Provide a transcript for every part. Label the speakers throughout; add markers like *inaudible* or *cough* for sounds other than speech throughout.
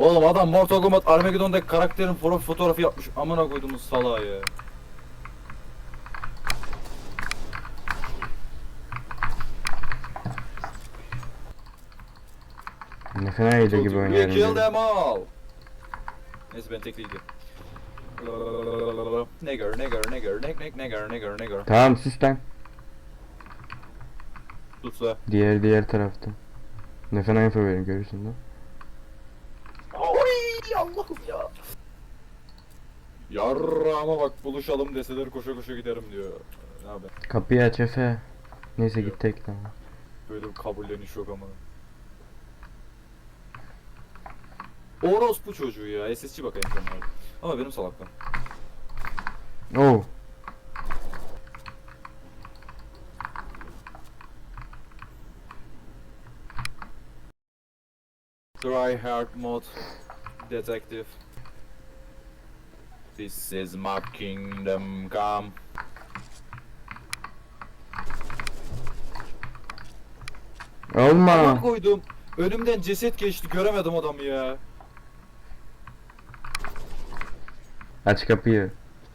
Speaker 1: Oğlum adam Mortal Kombat Armageddon'daki karakterin foto fotoğrafı yapmış. Amına koyduğumuz salağı ya.
Speaker 2: Ne fena hile gibi oynuyorum.
Speaker 1: kill
Speaker 2: dedim.
Speaker 1: them all. Neyse ben tekli gidiyorum. Nigger, nigger, nigger, nigger, nigger, nigger, nigger.
Speaker 2: Tamam sus lan.
Speaker 1: Sus la.
Speaker 2: Diğer diğer tarafta. Ne fena info verin görürsün lan.
Speaker 1: Oy Allah'ım ya. Yarra ama bak buluşalım deseler koşa koşa giderim diyor. Ne haber?
Speaker 2: Kapıyı aç Efe. Neyse git tek tamam.
Speaker 1: Böyle bir kabulleniş yok ama. Orospu çocuğu ya. SSC bakayım sen abi. Ama benim salaklığım.
Speaker 2: Oo.
Speaker 1: Try hard mode. Detective. This is my kingdom come.
Speaker 2: Olma.
Speaker 1: Ama koydum. Önümden ceset geçti göremedim adamı ya.
Speaker 2: Aç kapıyı.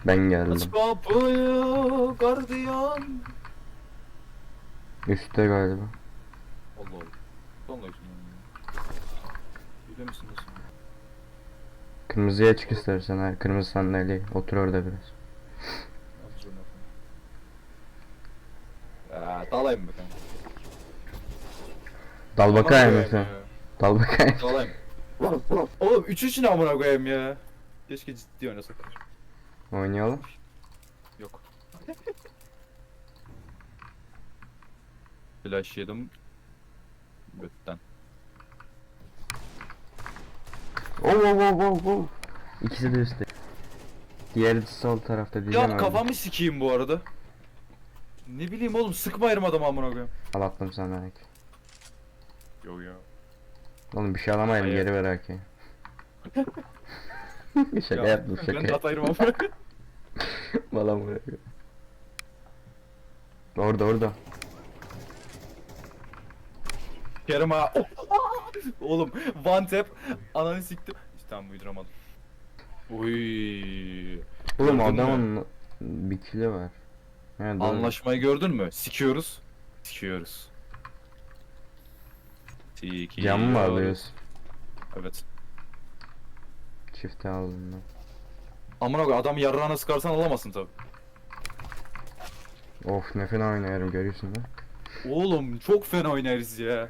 Speaker 2: Ben geldim.
Speaker 1: Aç kapıyı gardiyan.
Speaker 2: Üstte galiba.
Speaker 1: Allah Allah. Vallahi şimdi. Bilir misiniz?
Speaker 2: Kırmızıya çık istersen. Ha, kırmızı sandalye. Otur orada biraz.
Speaker 1: Aa, dalayım bakalım.
Speaker 2: Dal bakayım Efe.
Speaker 1: Ya.
Speaker 2: Dal bakayım. *laughs*
Speaker 1: Dalayım. Oğlum 3 3 ne amına koyayım ya. Keşke ciddi oynasak.
Speaker 2: Oynayalım.
Speaker 1: Yok. Flash yedim. Götten.
Speaker 2: Oo oo oo oo oo. İkisi de üstte. Diğeri de sol tarafta diyeceğim
Speaker 1: Ya kafamı sikeyim bu arada. Ne bileyim oğlum sıkmayırım adamı amına koyayım.
Speaker 2: Al attım sana belki.
Speaker 1: Yok ya.
Speaker 2: Oğlum bir şey alamayalım
Speaker 1: Hayır.
Speaker 2: geri ver haki. *laughs* şaka
Speaker 1: Ya,
Speaker 2: yaptım
Speaker 1: Ben
Speaker 2: şaka.
Speaker 1: atayırım *laughs* *laughs* amına koyayım.
Speaker 2: Bana bırakıyor. Orada orada.
Speaker 1: Kerim ha. *laughs* Oğlum one tap ananı siktim. İşte tamam uyduramadım. Uy.
Speaker 2: Oğlum
Speaker 1: Gördün mü?
Speaker 2: adamın bir kili var. He, doğru.
Speaker 1: Anlaşmayı gördün mü? Sikiyoruz. Sikiyoruz. Sikiyoruz.
Speaker 2: Cam mı alıyoruz?
Speaker 1: Evet.
Speaker 2: Çifte aldım ben.
Speaker 1: Amına koy adam yarrağına sıkarsan alamazsın tabi.
Speaker 2: Of ne fena oynuyorum görüyorsun da.
Speaker 1: Oğlum çok fena oynarız ya.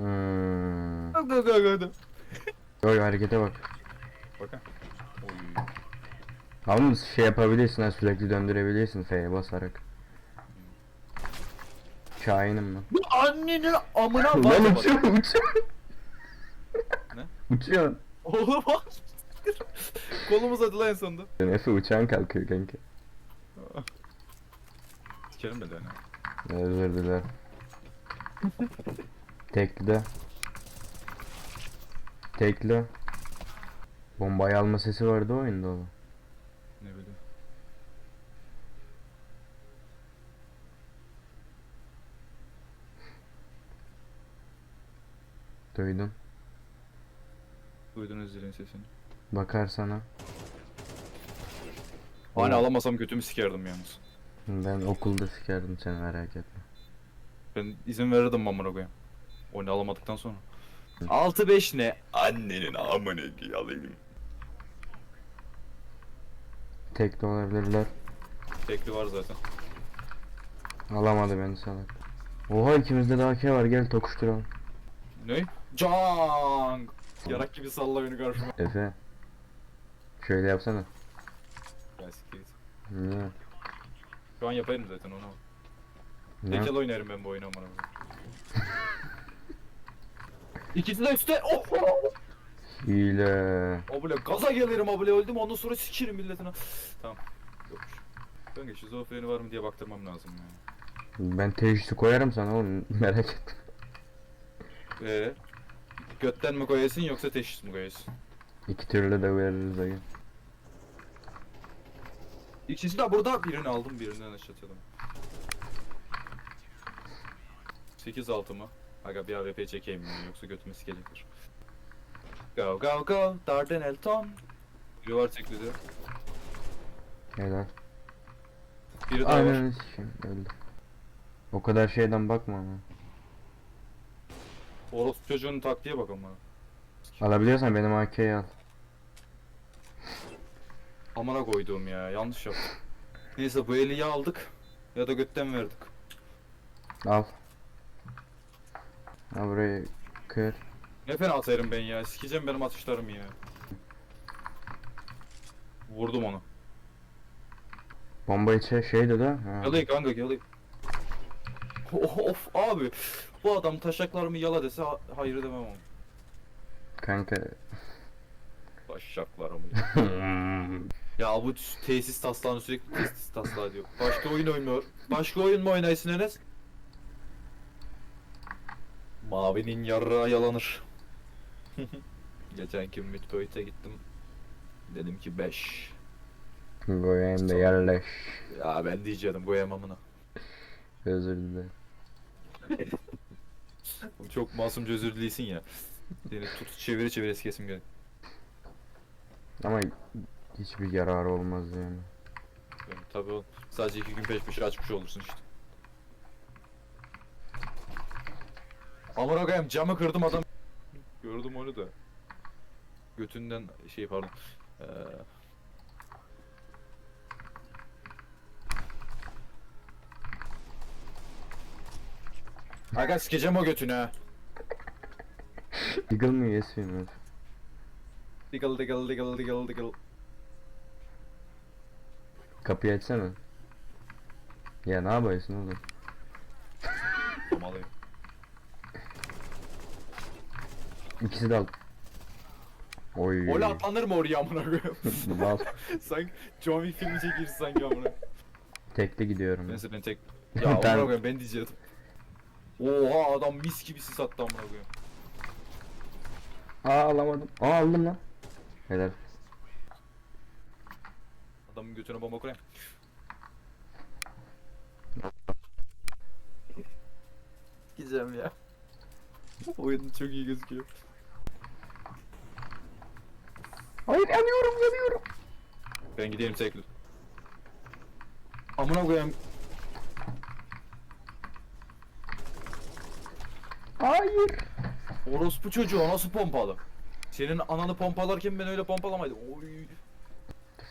Speaker 2: Hmm.
Speaker 1: Bak bak bak bak.
Speaker 2: Yo harekete bak.
Speaker 1: Bakın. Oy.
Speaker 2: Ama şey yapabilirsin ha sürekli döndürebilirsin F'ye basarak. Şahinim ben.
Speaker 1: Bu annenin amına
Speaker 2: Lan
Speaker 1: bak.
Speaker 2: uçuyorsun uçuyorsun.
Speaker 1: Ne?
Speaker 2: Uçuyorsun.
Speaker 1: Oğlum bak. Kolumuz adı lan en sonunda.
Speaker 2: Efe uçağın kalkıyor kanka.
Speaker 1: Sikerim de dene.
Speaker 2: Özür dilerim. *laughs* Tekli. Tekli. Bombayı alma sesi vardı oyunda oğlum.
Speaker 1: Ne bileyim.
Speaker 2: Duydum.
Speaker 1: Duydunuz zilin sesini.
Speaker 2: Bakar sana.
Speaker 1: Hani alamasam götümü sikerdim yalnız.
Speaker 2: Ben okulda sikerdim seni merak etme.
Speaker 1: Ben izin verirdim amına koyayım. Oyunu alamadıktan sonra. 6-5 ne? Annenin amına alayım.
Speaker 2: Tekli olabilirler.
Speaker 1: Tekli var zaten.
Speaker 2: Alamadı beni salak. Oha ikimizde de AK var gel tokuşturalım.
Speaker 1: Ne? Cang! Yarak gibi salla beni karşıma.
Speaker 2: Efe. Şöyle yapsana.
Speaker 1: Gel siktir.
Speaker 2: Niye?
Speaker 1: Şu an yaparım zaten onu.
Speaker 2: Ne?
Speaker 1: Tekel oynarım ben bu oyunu amına koyayım. İkisi de üstte. Oh!
Speaker 2: Hile.
Speaker 1: Abule gaza gelirim abule öldüm ondan sonra sikirim milletine. Tamam. Yokmuş. Kanka şizofreni var mı diye baktırmam lazım ya.
Speaker 2: Ben teşhisi koyarım sana oğlum *laughs* merak etme.
Speaker 1: Ee, götten mi koyasın yoksa teşhis mi koyasın?
Speaker 2: İki türlü de veririz ayı.
Speaker 1: İkisi de burada birini aldım birinden aşağı atıyordum. 8 altı mı? Aga bir AWP çekeyim ya yoksa götümü sikecektir. Go go go. Dardanel Tom. Biri var teklidi.
Speaker 2: Helal.
Speaker 1: Biri daha var.
Speaker 2: Aynen sikeyim öldü. O kadar şeyden bakma ama.
Speaker 1: Orospu çocuğunun taktiğe bak ama.
Speaker 2: Alabiliyorsan benim AK'yi al.
Speaker 1: Amına koyduğum ya yanlış yaptım. Neyse bu eli ya aldık ya da götten verdik.
Speaker 2: Al. Al burayı kır.
Speaker 1: Ne fena atarım ben ya. Sikeceğim benim atışlarım ya. Vurdum onu.
Speaker 2: Bomba içe şey dedi ha.
Speaker 1: Yalayın kanka yalayın. Of abi. Bu adam taşaklarımı yala dese ha- hayır demem ama.
Speaker 2: Kanka.
Speaker 1: Taşaklarımı *laughs* Ya bu tesis taslağını sürekli tesis taslağı diyor. Başka oyun oynuyor. Başka oyun mu oynaysın Enes? Mavinin yarrağı yalanır. *laughs* Geçenki Midpoint'e gittim. Dedim ki 5.
Speaker 2: Goyayım da yerleş.
Speaker 1: Ya ben diyeceğim koyamamına.
Speaker 2: Özür dilerim.
Speaker 1: Çok masumca özür dileysin ya. Seni tut çeviri çeviri kesim gerek.
Speaker 2: Ama hiçbir yararı olmaz yani.
Speaker 1: Yani tabii oğlum. Sadece iki gün peş peşe açmış olursun işte. Amına koyayım camı kırdım adam. Gördüm onu da. Götünden şey pardon. Ee... Aga sikeceğim o götünü ha.
Speaker 2: Eagle mi yes mi?
Speaker 1: Diggle diggle diggle diggle diggle.
Speaker 2: Kapıyı açsana. Ya ne yapıyorsun oğlum?
Speaker 1: Amalıyım.
Speaker 2: İkisi de al. Oy.
Speaker 1: Öyle atlanır mı oraya amına koyayım? *laughs*
Speaker 2: al.
Speaker 1: sanki John Wick filmi çekirsin sanki amına.
Speaker 2: Tekli gidiyorum.
Speaker 1: Neyse ben tek... *laughs* Ya amına
Speaker 2: Ben-
Speaker 1: koyayım ben diyecektim. Oha adam mis gibi sis attı amına koyayım.
Speaker 2: Aa alamadım. Aa aldım lan. Helal.
Speaker 1: Adamın götüne bomba koyayım. Gideceğim ya. Oyun çok iyi gözüküyor.
Speaker 2: Hayır yanıyorum yanıyorum.
Speaker 1: Ben gideyim tekli. Amına koyayım.
Speaker 2: Hayır.
Speaker 1: Orospu çocuğu nasıl pompalı? Senin ananı pompalarken ben öyle pompalamaydım. Oy.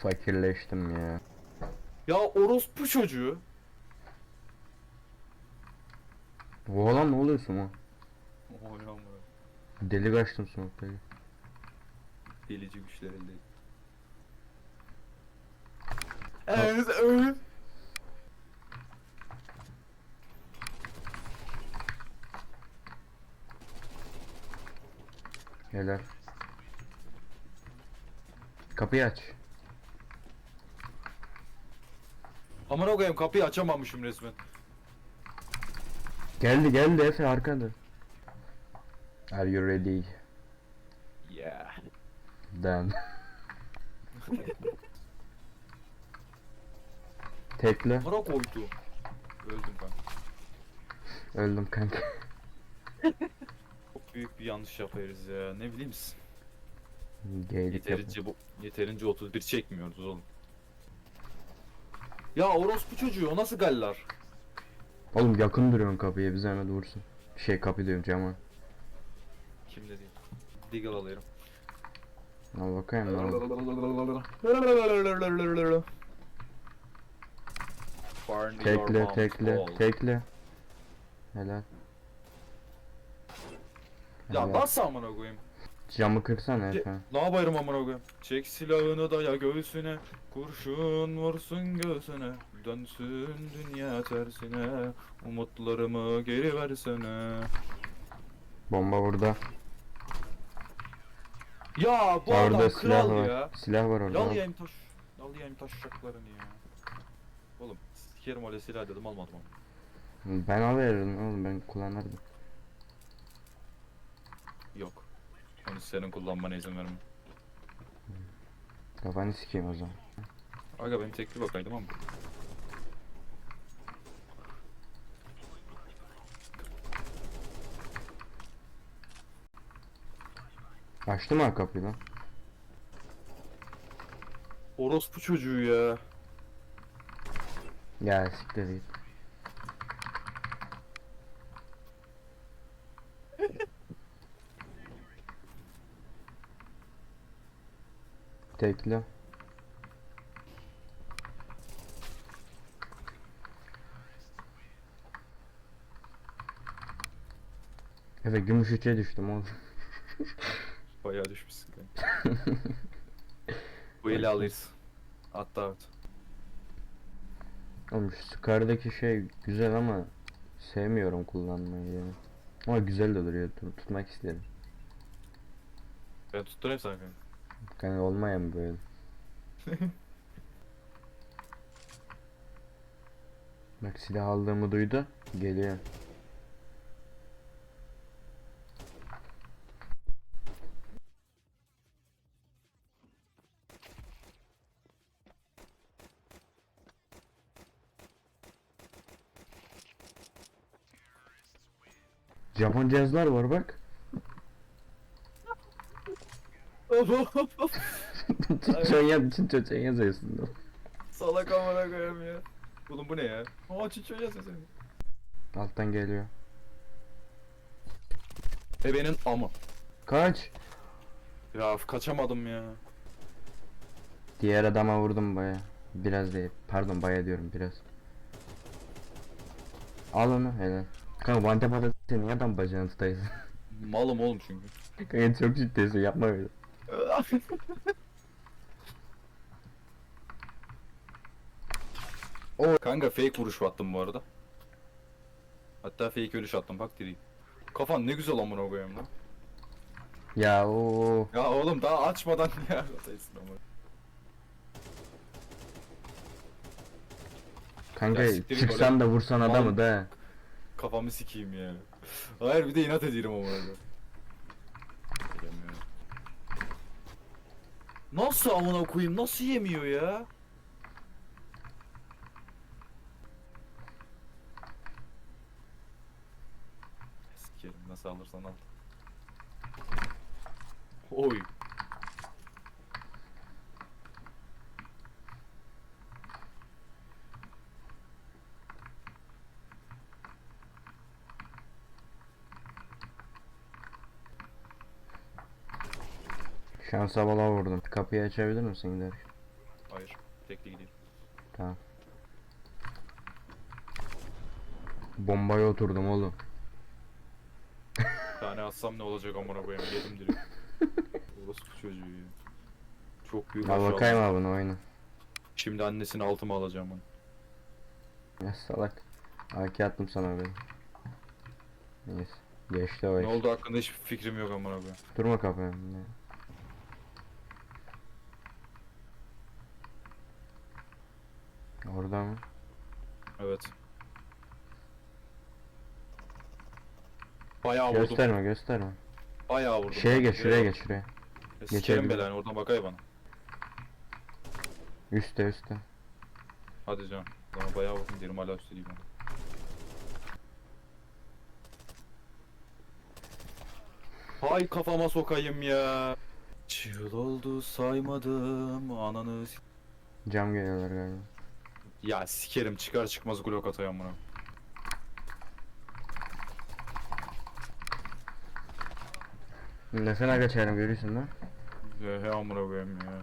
Speaker 2: Fakirleştim ya.
Speaker 1: Ya orospu çocuğu.
Speaker 2: Bu olan ne oluyorsun ha?
Speaker 1: Oy amına.
Speaker 2: Deli kaçtım sonuçta.
Speaker 1: Delici güçler elde et. Evet, evet.
Speaker 2: Helal. Kapıyı aç.
Speaker 1: Amına koyayım kapıyı açamamışım resmen.
Speaker 2: Geldi geldi Efe arkada. Are you ready?
Speaker 1: Yeah.
Speaker 2: Dan. Tekle.
Speaker 1: Amına koydu. Öldüm ben.
Speaker 2: Öldüm kanka.
Speaker 1: Çok büyük bir yanlış yaparız ya. Ne bileyim siz.
Speaker 2: Geylik yap.
Speaker 1: Yeterince bu yeterince 31 çekmiyoruz oğlum. Ya orospu çocuğu o nasıl galler?
Speaker 2: Oğlum yakın duruyorsun kapıya bir zahmet vursun. Şey kapı diyorum cama.
Speaker 1: Kim dedi? Deagle alıyorum.
Speaker 2: Al bakayım Tekle tekle tekle. Helal.
Speaker 1: Ya nasıl amına koyayım?
Speaker 2: Camı kırsana Efe.
Speaker 1: Ne yapayım amına koyayım? Çek silahını daya göğsüne, kurşun vursun göğsüne. Dönsün dünya tersine, umutlarımı geri versene.
Speaker 2: Bomba burada.
Speaker 1: Ya bu
Speaker 2: Orada
Speaker 1: adam
Speaker 2: silah
Speaker 1: kral
Speaker 2: var.
Speaker 1: ya.
Speaker 2: Silah var orada. al.
Speaker 1: Yalayayım taş, yalayayım taşacaklarını ya. Oğlum sikerim öyle silah dedim almadım ama.
Speaker 2: Ben alırım oğlum ben kullanırdım.
Speaker 1: Yok. Onu senin kullanmana izin vermem.
Speaker 2: Kafanı sikeyim o zaman.
Speaker 1: Aga benim tekli bakaydım ama.
Speaker 2: Açtı mı kapıyı lan?
Speaker 1: Orospu çocuğu ya.
Speaker 2: Ya siktir git. *laughs* Tekli. Evet gümüş üçe düştüm oğlum. *laughs*
Speaker 1: Bayağı düşmüşsün kanka. *laughs* Bu eli alırız. Hatta at.
Speaker 2: Oğlum şu Scar'daki şey güzel ama sevmiyorum kullanmayı yani. Ama güzel de duruyor. Tut- tutmak isterim.
Speaker 1: Ben tutturayım sana kanka.
Speaker 2: Yani olmayan böyle. *laughs* Bak silah aldığımı duydu. Geliyor. Japon cihazlar var bak. Çiçeğin için çiçeğin yazıyorsun.
Speaker 1: Salak amına koyayım ya. Oğlum bu ne ya? Aa çiçeği yazıyor senin.
Speaker 2: Alttan geliyor.
Speaker 1: Ebenin amı.
Speaker 2: Kaç.
Speaker 1: Ya kaçamadım ya.
Speaker 2: Diğer adama vurdum baya. Biraz değil. Pardon baya diyorum biraz. Al onu helal. Kanka vante patatesi niye adam bacağını tutaysın? *laughs*
Speaker 1: Malım oğlum çünkü.
Speaker 2: Kanka çok ciddisin yapma öyle. *laughs*
Speaker 1: o kanka fake vuruş attım bu arada. Hatta fake ölüş attım bak direyim. Kafan ne güzel amına koyayım lan.
Speaker 2: Ya o
Speaker 1: Ya oğlum daha açmadan *laughs* ya. Ataysın ama.
Speaker 2: Kanka
Speaker 1: Ya siktir git
Speaker 2: çıksan da vursan adamı da.
Speaker 1: Kafamı sikeyim ya. Hayır bir de inat ediyorum koyayım. Gelemiyor. Nasıl amına koyayım? Nasıl yemiyor ya? Sikerim nasıl alırsan al. Oy.
Speaker 2: Şansa bala vurdum. Kapıyı açabilir misin gider?
Speaker 1: Hayır. Tekli gideyim.
Speaker 2: Tamam. Bombaya oturdum oğlum.
Speaker 1: Bir tane atsam ne olacak amına koyayım yedim direkt. *laughs* Orospu çocuğu ya. Çok büyük
Speaker 2: Al
Speaker 1: aşağı
Speaker 2: bakayım abi bunu oyna.
Speaker 1: Şimdi annesini altıma alacağım onu.
Speaker 2: Ya salak. AK attım sana ben. Neyse. Geçti o
Speaker 1: Ne
Speaker 2: iş.
Speaker 1: oldu hakkında hiçbir fikrim yok amına koyayım.
Speaker 2: Durma kapı Orada mı?
Speaker 1: Evet. Bayağı vurdum.
Speaker 2: Gösterme gösterme.
Speaker 1: Bayağı vurdum.
Speaker 2: Şeye geç şuraya geç şuraya.
Speaker 1: Ya Sikerim
Speaker 2: geçebilirim.
Speaker 1: belanı oradan bakay bana.
Speaker 2: Üste üste.
Speaker 1: Hadi canım. Bana bayağı vurdum diyelim hala üstte değil bana. Hay kafama sokayım ya. Çığıl oldu saymadım ananı s-
Speaker 2: Cam geliyorlar galiba.
Speaker 1: Ya sikerim çıkar çıkmaz blok atayım bunu.
Speaker 2: Nefene kaçarım görüyorsun lan.
Speaker 1: He he amına koyayım ya.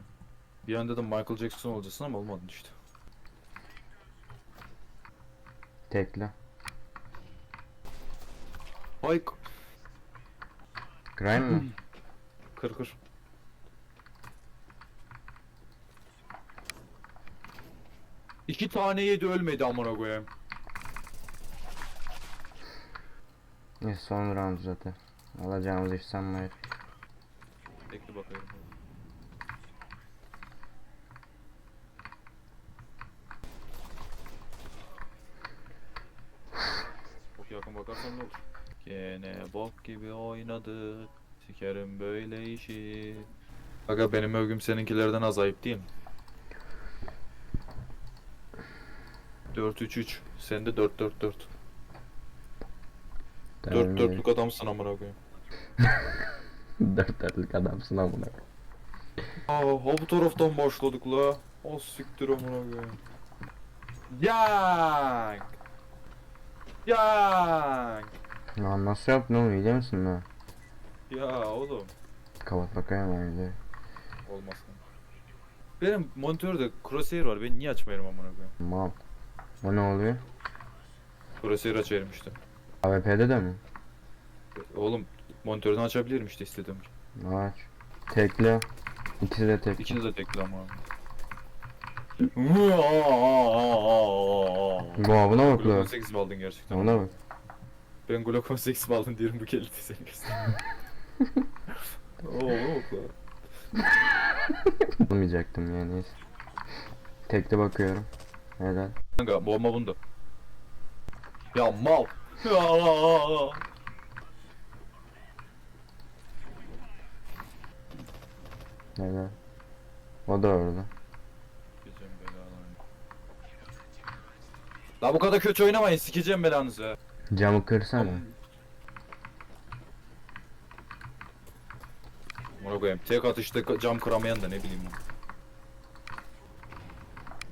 Speaker 1: Bir an dedim Michael Jackson olacaksın ama olmadın işte.
Speaker 2: Tekle.
Speaker 1: Hay k-
Speaker 2: Grind mı?
Speaker 1: kır kır. İki tane yedi ölmedi amına koyayım.
Speaker 2: Neyse son round zaten. Alacağımız iş sanmayır.
Speaker 1: Bekle bakayım. Çok yakın bakarsan ne olur? Gene bok gibi oynadık. Sikerim böyle işi. Aga benim övgüm seninkilerden az ayıp değil mi? 4-3-3. Sen de 4-4-4. 4
Speaker 2: Tamam,
Speaker 1: dörtlük adamsın amına koyayım.
Speaker 2: Dört dörtlük adamsın amına.
Speaker 1: Aa, ha bu taraftan başladık la. O siktir amına koyayım. Yang. Yang.
Speaker 2: Lan nasıl yaptın oğlum iyi misin lan?
Speaker 1: Ya oğlum.
Speaker 2: Kapat bakayım öyle.
Speaker 1: Olmaz. Benim monitörde crosshair var. Ben niye açmıyorum amına koyayım?
Speaker 2: Mal. O ne oluyor?
Speaker 1: Crosshair açıyorum işte.
Speaker 2: AWP'de de mi?
Speaker 1: Oğlum monitörünü açabilirim işte istediğim.
Speaker 2: Aç. Tekli. İkisi de tekli.
Speaker 1: İkiniz de tekli ama.
Speaker 2: Bu buna bak lan.
Speaker 1: 18 mi aldın gerçekten?
Speaker 2: Buna bak.
Speaker 1: Ben Glock 18 mi aldın diyorum bu kelime seni göster. Oo bak lan.
Speaker 2: Bulmayacaktım yani neyse. Tekli bakıyorum. Helal.
Speaker 1: Kanka bomba bunda. Ya mal. Ya.
Speaker 2: Helal. O da orada.
Speaker 1: La bu kadar kötü oynamayın sikeceğim belanızı.
Speaker 2: Camı kırsana.
Speaker 1: Buna koyayım. Tek atışta cam kıramayan da ne bileyim ben.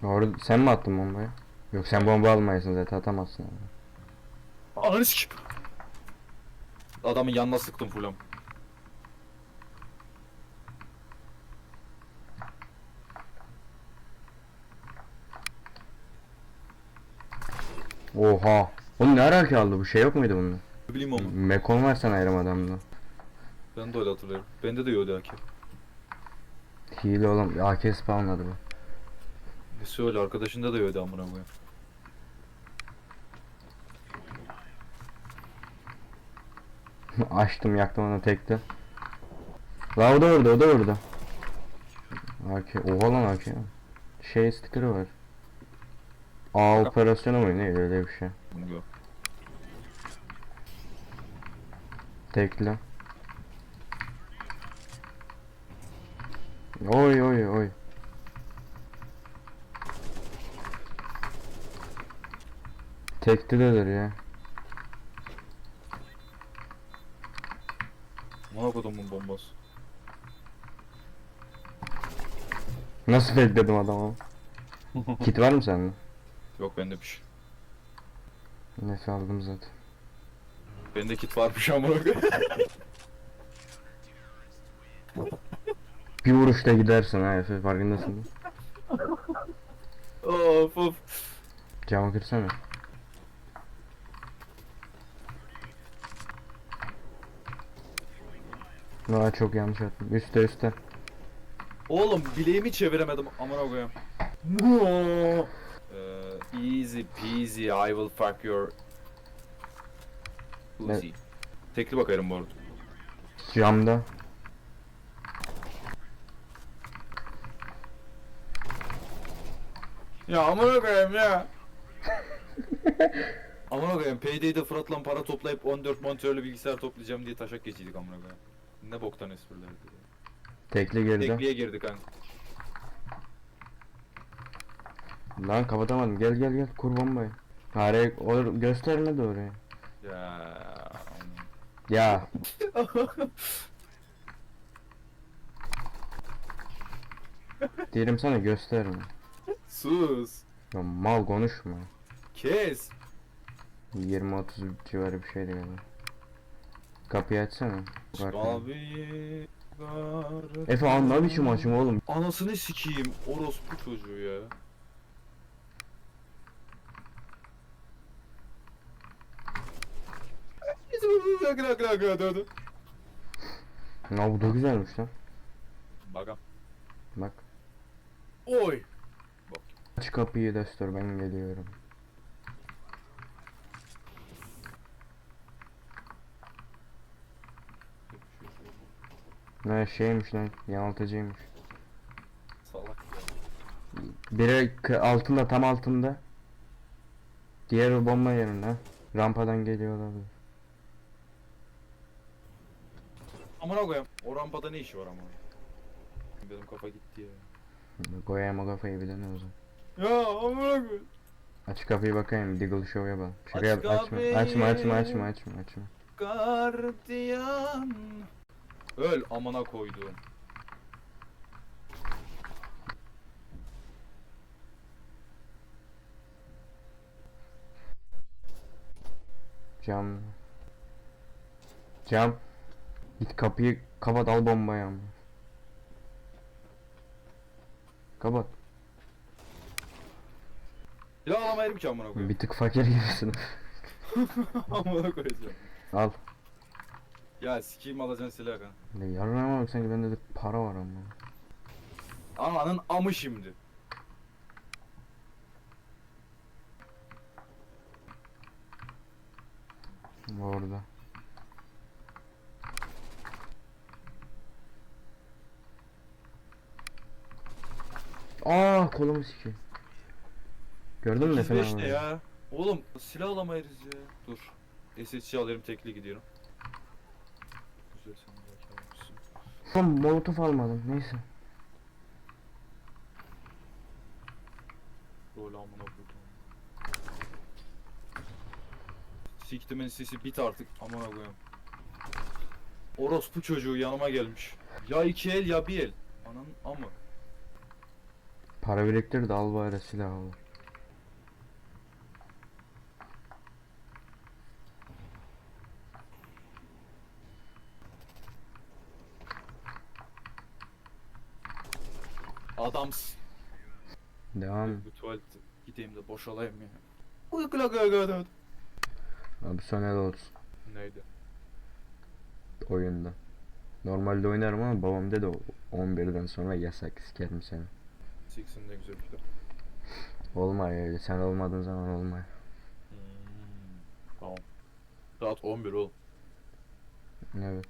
Speaker 2: Orada sen mi attın bombayı? Yok sen bomba almayasın zaten atamazsın.
Speaker 1: Ananı sikim. Adamın yanına sıktım fulam.
Speaker 2: Oha. Oğlum ne ara ki aldı bu şey yok muydu bunda?
Speaker 1: Ne bileyim ama.
Speaker 2: Mekon var sana ayrım adamda.
Speaker 1: Ben de öyle hatırlıyorum. Bende de yoktu AK.
Speaker 2: Hile oğlum AK spawnladı bu.
Speaker 1: Nesi öyle arkadaşında da yoktu amına koyayım. *laughs*
Speaker 2: Açtım yaktım onu tekte. La o da orada o da orada. AK oha lan AK. Şey sticker'ı var. A operasyonu mu ne öyle bir şey.
Speaker 1: Yok.
Speaker 2: Tekli. Oy oy oy. Teklidedir ya.
Speaker 1: Ne bu bombası?
Speaker 2: Nasıl bekledim adamı? Kit var mı sende? *laughs*
Speaker 1: Yok bende bir şey.
Speaker 2: Neyse aldım zaten.
Speaker 1: Bende kit varmış koyayım. *laughs*
Speaker 2: Bir vuruşta gidersin ha Efe farkındasın
Speaker 1: of of.
Speaker 2: Camı kırsana. Aa çok yanlış attım. Üste üste.
Speaker 1: Oğlum bileğimi çeviremedim amına koyayım. Ee, easy peasy I will fuck your pussy. Tekli bakarım bu arada.
Speaker 2: Camda.
Speaker 1: Ya amına koyayım ya. *laughs* amına koyayım Payday'de Fırat'la para toplayıp 14 monitörlü bilgisayar toplayacağım diye taşak geçiydik amına koyayım. Ne boktan esprilerdi. ya.
Speaker 2: Tekli girdi.
Speaker 1: Tekliye girdik kanka.
Speaker 2: Lan kapatamadım. Gel gel gel. Kur bombayı. Araya or göster ne oraya.
Speaker 1: Ya.
Speaker 2: Ya. *laughs* Diyelim sana gösterme.
Speaker 1: Sus.
Speaker 2: Ya mal konuşma.
Speaker 1: Kes.
Speaker 2: 20-30 civarı bir şeydi galiba. Kapıyı açsana.
Speaker 1: Abi.
Speaker 2: Efe an ne biçim açım oğlum.
Speaker 1: Anasını sikeyim orospu çocuğu ya.
Speaker 2: Ya bu da güzelmiş lan.
Speaker 1: Bakalım.
Speaker 2: Bak.
Speaker 1: Oy.
Speaker 2: Aç kapıyı destur ben geliyorum. Ne şeymiş lan yanıltıcıymış.
Speaker 1: Salak ya.
Speaker 2: Biri altında tam altında. Diğer bomba yerinde. Rampadan geliyor olabilir.
Speaker 1: Amına koyayım. O rampada ne işi var ama? Benim kafa gitti ya.
Speaker 2: Koyayım o kafayı bir de ne o zaman.
Speaker 1: Ya amına koyayım.
Speaker 2: Aç kapıyı bakayım Diggle Show yapalım. Şaka
Speaker 1: Aç
Speaker 2: açma. Açma açma açma açma açma.
Speaker 1: Gardiyan. Öl amına koyduğum.
Speaker 2: Cam. Cam. Git kapıyı kapat al bombayı ama. Kapat.
Speaker 1: Ya alamayırım ki amına koyayım.
Speaker 2: Bir tık fakir gibisin. *laughs*
Speaker 1: amına koyacağım.
Speaker 2: al.
Speaker 1: Ya sikeyim alacaksın silah kan.
Speaker 2: Ne yarrama bak sanki bende de para var ama.
Speaker 1: Ananın amı şimdi.
Speaker 2: Orada. Aa kolumu sikiyor. Gördün mü Efe
Speaker 1: 35
Speaker 2: abi?
Speaker 1: ne ya? Oğlum silah alamayız ya. Dur. SSC alıyorum tekli gidiyorum. Güzel sen belki almışsın.
Speaker 2: Oğlum molotof almadım neyse.
Speaker 1: Rol amına koydum. Siktimin sesi bit artık amına koyayım. Orospu çocuğu yanıma gelmiş. Ya iki el ya bir el. Ananın amı.
Speaker 2: Para biriktir de al bari silah al.
Speaker 1: Adamsın.
Speaker 2: Devam.
Speaker 1: Bu tuvalete gideyim de boşalayım ya. Uykula gagadat.
Speaker 2: Abi sonel olsun
Speaker 1: Neydi?
Speaker 2: oyunda. Normalde oynarım ama babam dedi o 11'den sonra yasak sikerim seni.
Speaker 1: Siksin ne güzel bir şey.
Speaker 2: Olma öyle sen olmadığın zaman olma.
Speaker 1: Hmm, tamam. Saat 11 oğlum.
Speaker 2: Evet.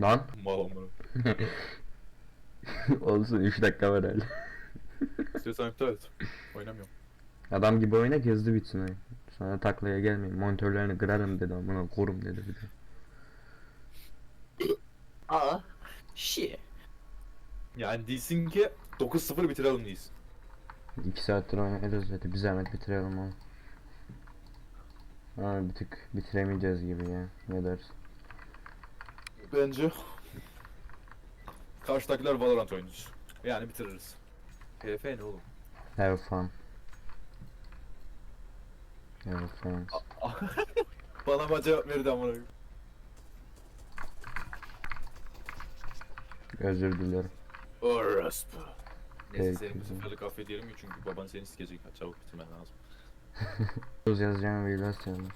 Speaker 2: Lan
Speaker 1: Mal amına. *laughs* *laughs*
Speaker 2: olsun 3 dakika var hala. *laughs*
Speaker 1: İstiyorsan iptal et. Oynamıyorum.
Speaker 2: Adam gibi oyna ki hızlı bitsin oyun. Sonra taklaya gelmeyin. Monitörlerini kırarım dedi amına korum dedi bir de.
Speaker 1: Aa. Shit. Yani değilsin ki 9-0 bitirelim değilsin.
Speaker 2: 2 saattir oynarız dedi. Bir zahmet bitirelim onu. Ama bir tık bitiremeyeceğiz gibi ya. Ne dersin?
Speaker 1: Bence karşıdakiler Valorant oyuncusu. Yani bitiririz. PF ne oğlum?
Speaker 2: Have fun. Have fun.
Speaker 1: Bana mı cevap verdi amına koyayım?
Speaker 2: Özür dilerim.
Speaker 1: Orospu. Neyse
Speaker 2: Peki.
Speaker 1: senin bu seferlik affediyorum ya çünkü baban seni sikecek. Çabuk bitirmen lazım. *laughs*
Speaker 2: Söz yazacağım ve ilaç yazdım.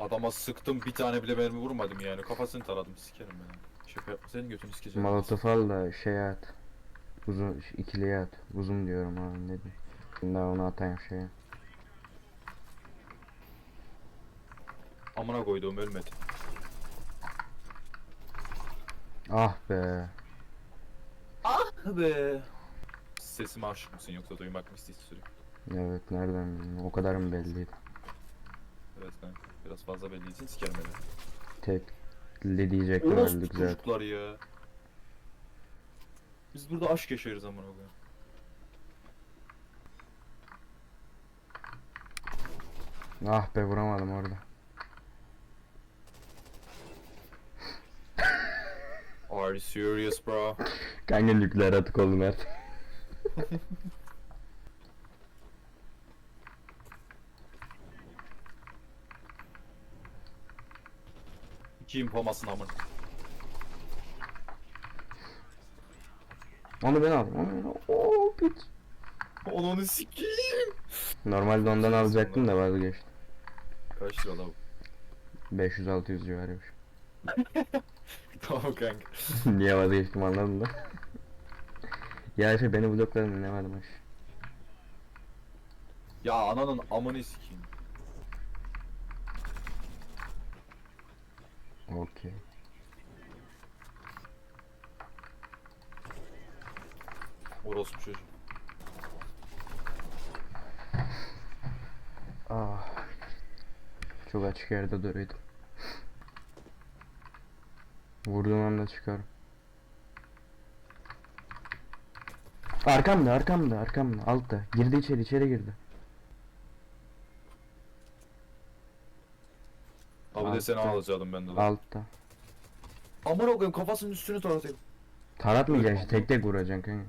Speaker 1: Adama sıktım bir tane bile mermi vurmadım yani. Kafasını taradım sikerim ben. Şaka yapma senin götünü sikeceğim.
Speaker 2: Molotof al da şey at. Uzun ikiliye at. Uzun diyorum ha ne diyeyim. Şimdi onu atayım şeye.
Speaker 1: Amına koyduğum ölmedi.
Speaker 2: Ah be.
Speaker 1: Be. Sesime aşık mısın yoksa duymak mı istiyorsun sürekli?
Speaker 2: Evet nereden bileyim o kadar mı belliydi.
Speaker 1: Evet ben biraz fazla belli için sikerim beni.
Speaker 2: Tekli diyecektim
Speaker 1: Orospu
Speaker 2: öldük zaten.
Speaker 1: çocuklar ya. Biz burada aşk yaşarız amına koyayım.
Speaker 2: Ah be vuramadım orada.
Speaker 1: Are you serious bro?
Speaker 2: Kanka nükleer atık oldum artık. *laughs*
Speaker 1: Kim pamasın amına.
Speaker 2: Onu ben aldım. Onu ben aldım. Oo piç.
Speaker 1: Onu sikeyim.
Speaker 2: Normalde ondan alacaktım da vazgeçtim.
Speaker 1: Kaç lira lan?
Speaker 2: 500-600 civarıymış. *laughs*
Speaker 1: tamam kanka.
Speaker 2: Niye vazgeçtim anladın mı? ya Efe beni blokladın dinlemedim hoş.
Speaker 1: Ya ananın amını sikeyim.
Speaker 2: Okey.
Speaker 1: Orospu çocuğu.
Speaker 2: Ah. Çok açık yerde duruyordum. Vurduğum anda çıkarım. Arkamda arkamda arkamda altta. Girdi içeri içeri girdi.
Speaker 1: Seni
Speaker 2: Altta.
Speaker 1: alacaktım ben de. lan.
Speaker 2: Altta.
Speaker 1: Aman koyayım kafasının üstünü taratayım.
Speaker 2: Taratmayacaksın işte tek tek vuracaksın kanka.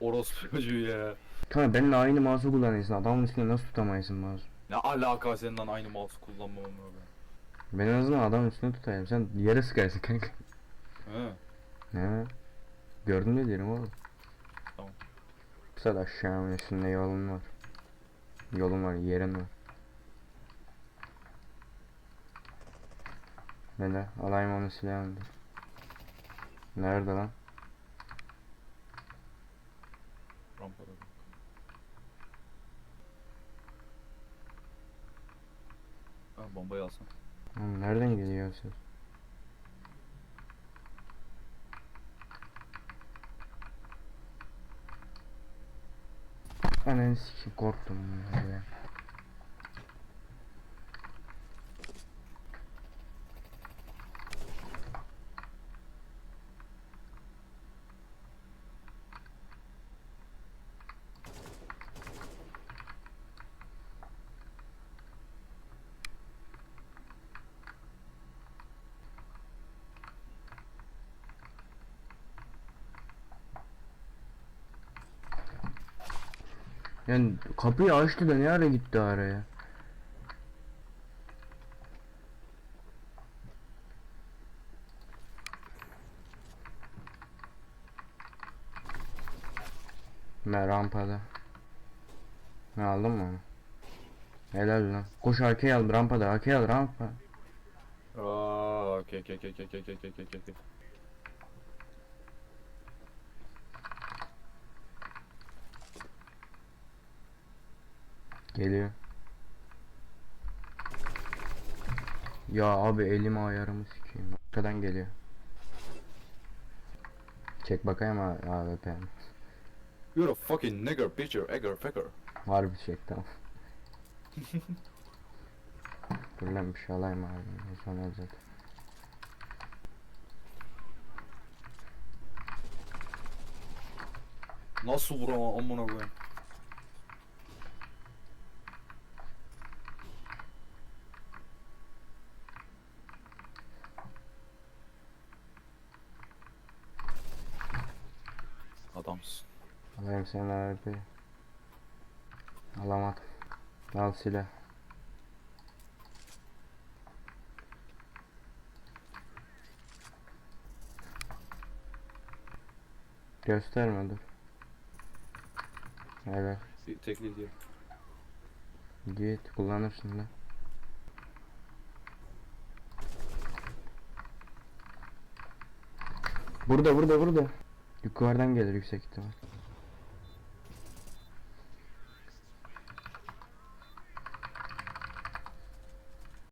Speaker 1: Orospu çocuğu ya.
Speaker 2: Kanka benimle aynı mouse'u kullanıyorsun. Adamın üstünde nasıl tutamayasın mouse?
Speaker 1: Ne alaka seninle aynı mouse kullanmamam be.
Speaker 2: Ben en azından adamın üstünde tutayım. Sen yere sıkarsın kanka.
Speaker 1: He.
Speaker 2: Ne? Gördün de diyorum oğlum. Da aşağımın üstünde yolun var. Yolun var, yerin var. Böyle alayım onu silahını. Nerede lan?
Speaker 1: Rampada. Ha bombayı alsam.
Speaker 2: Oğlum nereden geliyor ses? женский корт kapıyı açtı da ne ara gitti araya? Ne rampada. Ne aldın mı? Helal lan. Koş arkaya al rampada arkaya al rampa.
Speaker 1: Aa, okey okey okey okey okey okey okey
Speaker 2: Geliyor. Ya abi elimi ayarımı sikeyim. Arkadan geliyor. Çek bakayım abi AWP.
Speaker 1: You're a fucking nigger, bitcher, egger, fecker.
Speaker 2: Harbi çek tamam. *laughs* Dur lan bir şey alayım abi. Sonra zaten.
Speaker 1: Nasıl vuramam amına koyayım? Adamsın.
Speaker 2: AWP'yi. Alamadım. Al silah. Gösterme dur. Evet.
Speaker 1: Tekli diye.
Speaker 2: Git kullanırsın da. Burada burada burada. Yukarıdan gelir yüksek ihtimal.